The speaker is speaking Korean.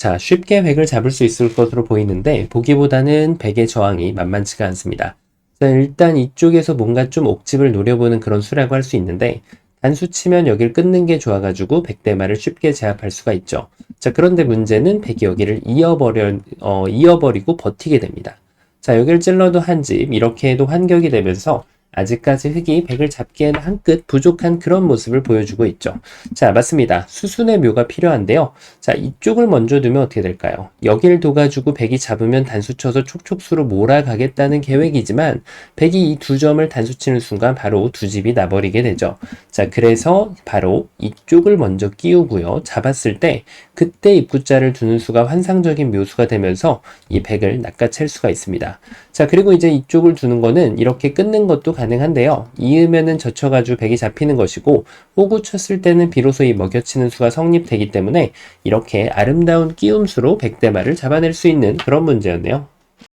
자, 쉽게 백을 잡을 수 있을 것으로 보이는데 보기보다는 백의 저항이 만만치가 않습니다. 자, 일단 이쪽에서 뭔가 좀 옥집을 노려보는 그런 수라고 할 수 있는데 단수 치면 여길 끊는 게 좋아가지고 백대마를 쉽게 제압할 수가 있죠. 자, 그런데 문제는 백이 여기를 이어버려, 어, 이어버리고 버티게 됩니다. 자, 여길 찔러도 한 집, 이렇게 해도 환격이 되면서 아직까지 흙이 백을 잡기에는 한끗 부족한 그런 모습을 보여주고 있죠. 자, 맞습니다. 수순의 묘가 필요한데요. 자, 이쪽을 먼저 두면 어떻게 될까요? 여길 둬가지고 백이 잡으면 단수 쳐서 촉촉수로 몰아가겠다는 계획이지만 백이 이 두 점을 단수 치는 순간 바로 두 집이 나버리게 되죠. 자, 그래서 바로 이쪽을 먼저 끼우고요. 잡았을 때 그때 입구자를 두는 수가 환상적인 묘수가 되면서 이 백을 낚아챌 수가 있습니다. 자, 그리고 이제 이쪽을 두는 거는 이렇게 끊는 것도 가능한데요. 이으면은 젖혀가지고 백이 잡히는 것이고, 호구 쳤을 때는 비로소 이 먹여치는 수가 성립되기 때문에 이렇게 아름다운 끼움수로 백대마를 잡아낼 수 있는 그런 문제였네요.